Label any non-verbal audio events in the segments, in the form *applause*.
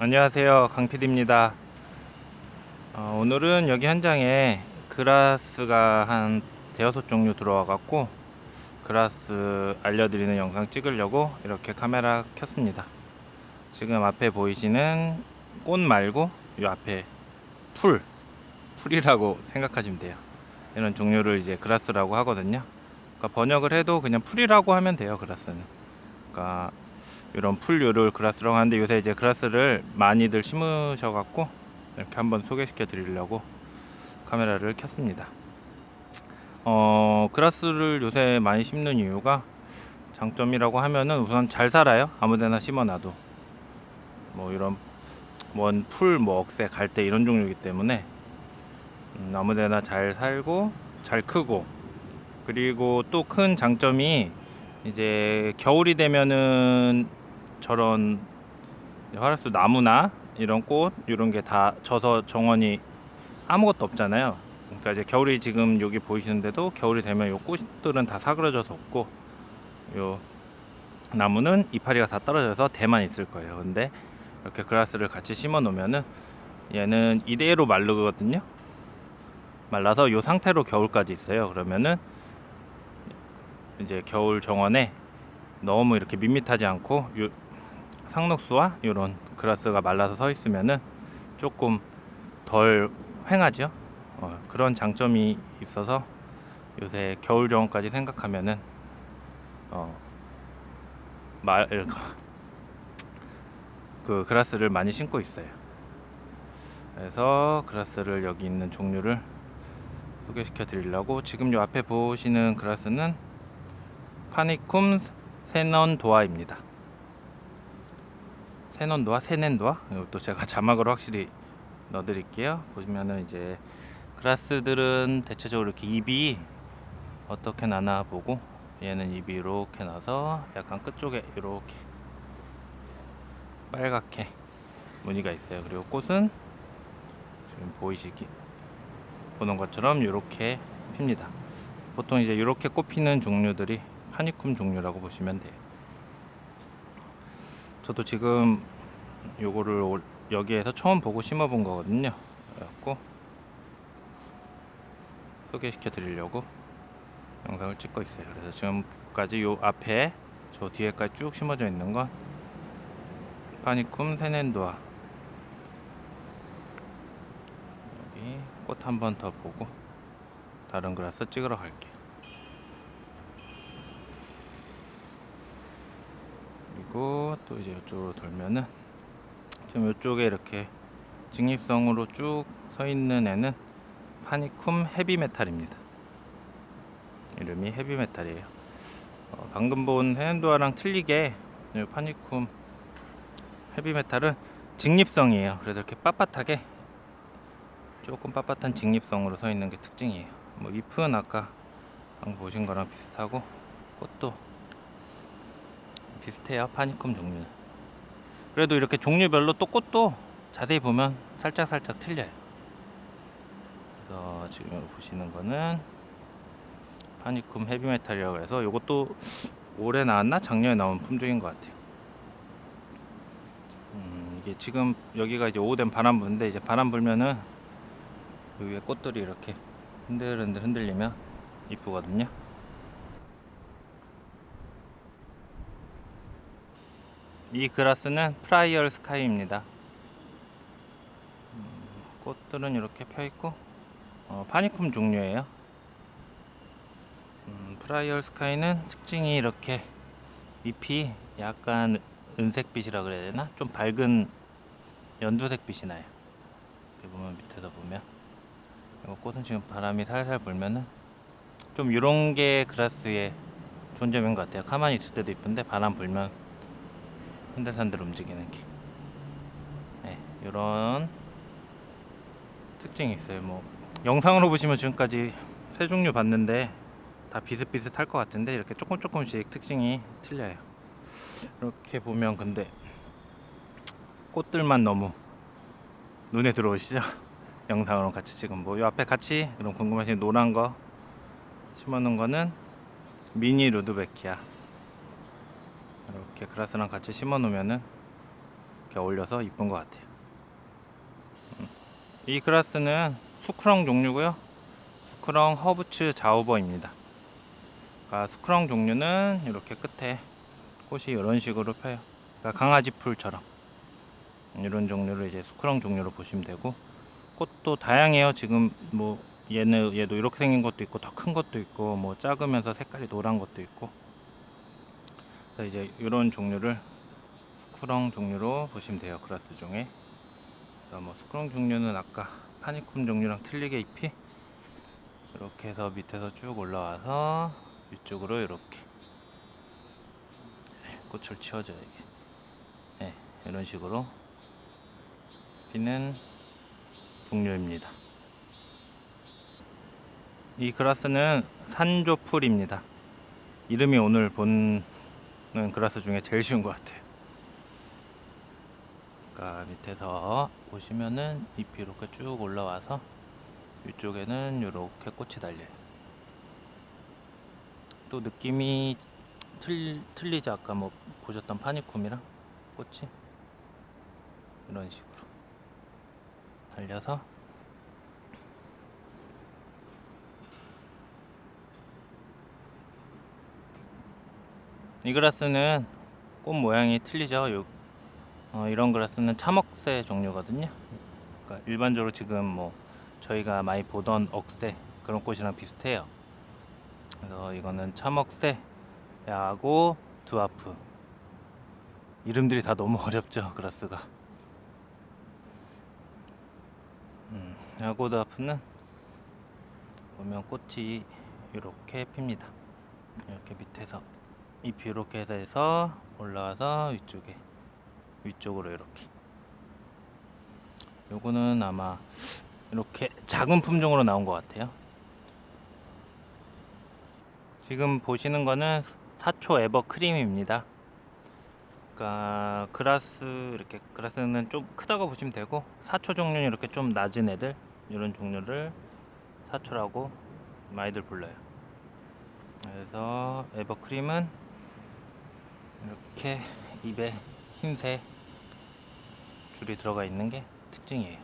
안녕하세요. 강PD입니다. 어, 오늘은 여기 현장에 그라스가 한 대여섯 종류 들어와 갖고 그라스 알려드리는 영상 찍으려고 이렇게 카메라 켰습니다. 지금 앞에 보이시는 꽃 말고 이 앞에 풀 풀이라고 생각하시면 돼요. 이런 종류를 이제 그라스라고 하거든요. 그러니까 번역을 해도 그냥 풀이라고 하면 돼요 그라스는. 그러니까 이런 풀류를 그라스라고 하는데 요새 이제 그라스를 많이들 심으셔 갖고 이렇게 한번 소개시켜 드리려고 카메라를 켰습니다. 어, 그라스를 요새 많이 심는 이유가 장점이라고 하면은 우선 잘 살아요. 아무데나 심어놔도 뭐 이런 원풀, 뭐 억새, 갈대 이런 종류이기 때문에 음, 아무데나 잘 살고 잘 크고 그리고 또 큰 장점이 이제 겨울이 되면은 저런 화락수 나무나 이런 꽃 이런 게 다 져서 정원이 아무것도 없잖아요. 그러니까 이제 겨울이 지금 여기 보이시는데도 겨울이 되면 요 꽃들은 다 사그러져서 없고 요 나무는 이파리가 다 떨어져서 대만 있을 거예요. 근데 이렇게 그라스를 같이 심어 놓으면은 얘는 이대로 마르거든요. 말라서 요 상태로 겨울까지 있어요. 그러면은 이제 겨울 정원에 너무 이렇게 밋밋하지 않고 요 상록수와 이런 그라스가 말라서 서 있으면은 조금 덜 휑하죠. 어, 그런 장점이 있어서 요새 겨울 정원까지 생각하면은 어, 말, *laughs* 그 그라스를 많이 심고 있어요. 그래서 그라스를 여기 있는 종류를 소개시켜 드리려고 지금 요 앞에 보시는 그라스는 파니쿰 세넌도아입니다. 세넌도아, 세넨도아. 이것도 제가 *laughs* 자막으로 확실히 넣어드릴게요. 보시면은 이제 그라스들은 대체적으로 이렇게 입이 어떻게 나나 보고 얘는 입이 이렇게 나서 약간 끝쪽에 이렇게 빨갛게 무늬가 있어요. 그리고 꽃은 지금 보이시기 보는 것처럼 이렇게 핍니다. 보통 이제 이렇게 꽃 피는 종류들이 파니쿰 종류라고 보시면 돼요. 저도 지금 요거를 올- 여기에서 처음 보고 심어 본 거거든요. 그래갖고 소개시켜 드리려고 영상을 찍고 있어요. 그래서 지금까지 요 앞에 저 뒤에까지 쭉 심어져 있는 건 파니쿰 세넨도아 여기 꽃 한 번 더 보고 다른 그라스 찍으러 갈게요. 그리고 또 이제 이쪽으로 돌면은 지금 이쪽에 이렇게 직립성으로 쭉 서 있는 애는 파니쿰 헤비메탈입니다. 이름이 헤비메탈이에요. 어, 방금 본 헤렌도아랑 틀리게 이 파니쿰 헤비메탈은 직립성이에요. 그래서 이렇게 빳빳하게 조금 빳빳한 직립성으로 서 있는 게 특징이에요. 뭐 잎은 아까 방금 보신 거랑 비슷하고 꽃도 비슷해요 파니쿰 종류는. 그래도 이렇게 종류별로 또 꽃도 자세히 보면 살짝 살짝 틀려요. 그래서 지금 보시는 거는 파니쿰 헤비메탈이라고 해서 이것도 올해 나왔나? 작년에 나온 품종인 것 같아요. 음, 이게 지금 여기가 이제 오후된 바람 부는데 이제 바람 불면은 그 위에 꽃들이 이렇게 흔들흔들 흔들리면 이쁘거든요 이 그라스는 프라이얼 스카이입니다. 음, 꽃들은 이렇게 펴 있고 어, 파니쿰 종류예요. 음, 프라이얼 스카이는 특징이 이렇게 잎이 약간 은색빛이라 그래야 되나? 좀 밝은 연두색 빛이 나요. 이렇게 보면 밑에서 보면 이거 꽃은 지금 바람이 살살 불면은 좀 이런 게 그라스의 점인 것 같아요. 가만히 있을 때도 이쁜데 바람 불면 흔들흔들 움직이는 게. 네, 이런 특징이 있어요. 뭐 영상으로 보시면 지금까지 세 종류 봤는데 다 비슷비슷할 것 같은데 이렇게 조금 조금씩 특징이 틀려요. 이렇게 보면 근데 꽃들만 너무 눈에 들어오시죠? *laughs* 영상으로 같이 지금 뭐이 앞에 같이 그럼 궁금하신 노란 거 심어놓은 거는 미니 루드베키아 이렇게 그라스랑 같이 심어 놓으면은 이렇게 어울려서 이쁜 것 같아요. 음. 이 그라스는 수크렁 종류고요. 수크렁 허브츠 자우버입니다. 그러니까 수크렁 종류는 이렇게 끝에 꽃이 이런 식으로 펴요. 그러니까 강아지 풀처럼 이런 종류를 이제 수크렁 종류로 보시면 되고 꽃도 다양해요. 지금 뭐 얘는 얘도 이렇게 생긴 것도 있고 더 큰 것도 있고 뭐 작으면서 색깔이 노란 것도 있고 그래서 이제 이런 종류를 스크렁 종류로 보시면 돼요. 그라스 중에. 그래서 뭐 스크렁 종류는 아까 파니쿰 종류랑 틀리게 잎이 이렇게 해서 밑에서 쭉 올라와서 위쪽으로 이렇게 네, 꽃을 치워줘요 이게. 네, 이런 식으로 피는 종류입니다. 이 그라스는 산조풀입니다. 이름이 오늘 보 는 그라스 중에 제일 쉬운 것 같아요. 그러니까 밑에서 보시면은 잎이 이렇게 쭉 올라와서 위쪽에는 이렇게 꽃이 달려요. 또 느낌이 틀, 틀리죠. 아까 뭐 보셨던 파니쿰이랑 꽃이 이런 식으로 달려서 이 그라스는 꽃 모양이 틀리죠. 요, 어, 이런 그라스는 참억새 종류거든요. 그러니까 일반적으로 지금 뭐 저희가 많이 보던 억새 그런 꽃이랑 비슷해요. 그래서 이거는 참억새하고 두아프 이름들이 다 너무 *laughs* 어렵죠 그라스가. 음, 야고드아프는 보면 꽃이 이렇게 핍니다. 이렇게 밑에서 잎이 이렇게 해서 올라와서 위쪽에 위쪽으로 이렇게. 요거는 아마 이렇게 작은 품종으로 나온 것 같아요. 지금 보시는 거는 사초 에버 크림입니다. 그러니까 그라스 이렇게 그라스는 좀 크다고 보시면 되고 사초 종류는 이렇게 좀 낮은 애들 이런 종류를 사초라고 많이들 불러요. 그래서 에버크림은 이렇게 입에 흰색 줄이 들어가 있는 게 특징이에요.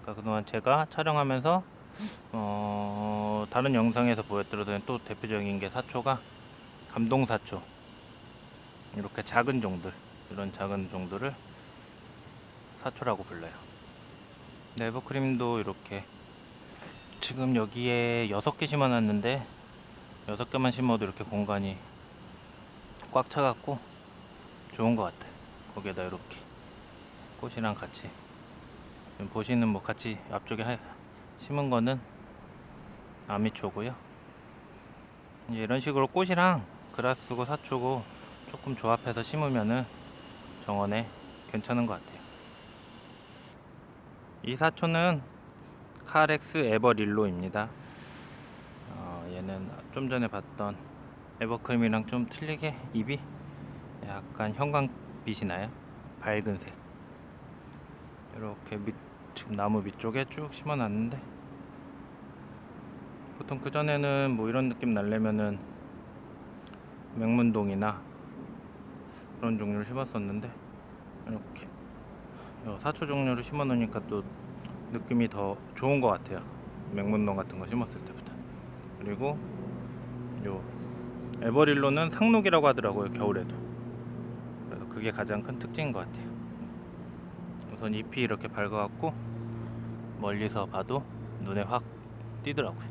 그러니까 그동안 제가 촬영하면서 어, 다른 영상에서 보여드렸던 또 대표적인 게 사초가 감동 사초 이렇게 작은 종들 이런 작은 종들을 사초라고 불러요. 네, 에버크림도 이렇게 지금 여기에 6개 심어놨는데 6개만 심어도 이렇게 공간이 꽉 차갖고 좋은 것 같아요. 거기에다 이렇게 꽃이랑 같이 보시는 뭐 같이 앞쪽에 하- 심은 거는 아미초고요. 이제 이런 식으로 꽃이랑 그라스고 사초고 조금 조합해서 심으면은 정원에 괜찮은 것 같아요. 이 사초는 카렉스 에버릴로입니다. 어, 얘는 좀 전에 봤던 에버크림이랑 좀 틀리게 잎이 약간 형광빛이 나요. 밝은 색. 이렇게 밑 지금 나무 밑쪽에 쭉 심어놨는데 보통 그 전에는 뭐 이런 느낌 날려면은 맹문동이나 그런 종류를 심었었는데 이렇게 요 사초 종류를 심어 놓으니까 또 느낌이 더 좋은 것 같아요. 맹문동 같은 거 심었을 때보다. 그리고 요 에버릴로는 상록이라고 하더라고요 겨울에도. 그래서 그게 가장 큰 특징인 것 같아요. 우선 잎이 이렇게 밝아갖고 멀리서 봐도 눈에 확 띄더라고요.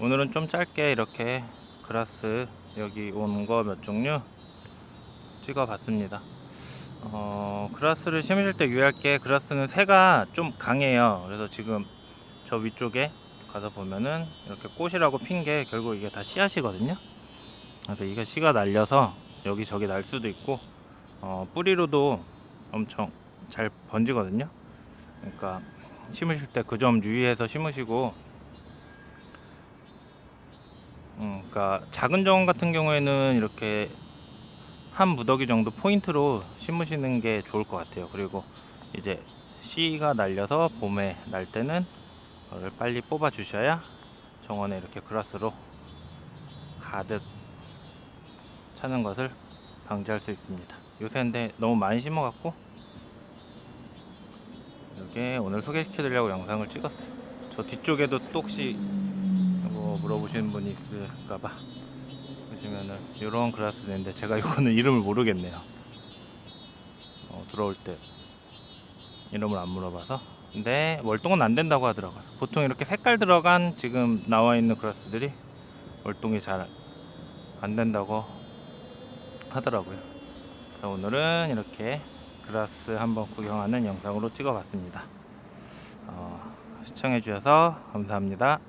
오늘은 좀 짧게 이렇게 그라스 여기 온 거 몇 종류 찍어 봤습니다. 어, 그라스를 심으실 때 유의할 게 그라스는 새가 좀 강해요. 그래서 지금 저 위쪽에 가서 보면은 이렇게 꽃이라고 핀 게 결국 이게 다 씨앗이거든요. 그래서 이게 씨가 날려서 여기저기 날 수도 있고 어, 뿌리로도 엄청 잘 번지거든요. 그러니까 심으실 때 그 점 유의해서 심으시고 음, 그러니까 작은 정원 같은 경우에는 이렇게 한 무더기 정도 포인트로 심으시는 게 좋을 것 같아요. 그리고 이제 씨가 날려서 봄에 날 때는 이거를 빨리 뽑아 주셔야 정원에 이렇게 그라스로 가득 차는 것을 방지할 수 있습니다. 요새 근데 너무 많이 심어 갖고 이렇게 오늘 소개시켜 드리려고 영상을 찍었어요. 저 뒤쪽에도 또 혹시 뭐 물어보시는 분이 있을까봐 보시면은 이런 그라스도 있는데 제가 *laughs* 이거는 이름을 모르겠네요. 어, 들어올 때 이름을 안 물어봐서 근데 월동은 안 된다고 하더라고요. 보통 이렇게 색깔 들어간 지금 나와 있는 그라스들이 월동이 잘 안 된다고 하더라고요. 오늘은 이렇게 그라스 한번 구경하는 영상으로 찍어봤습니다. 어, 시청해주셔서 감사합니다.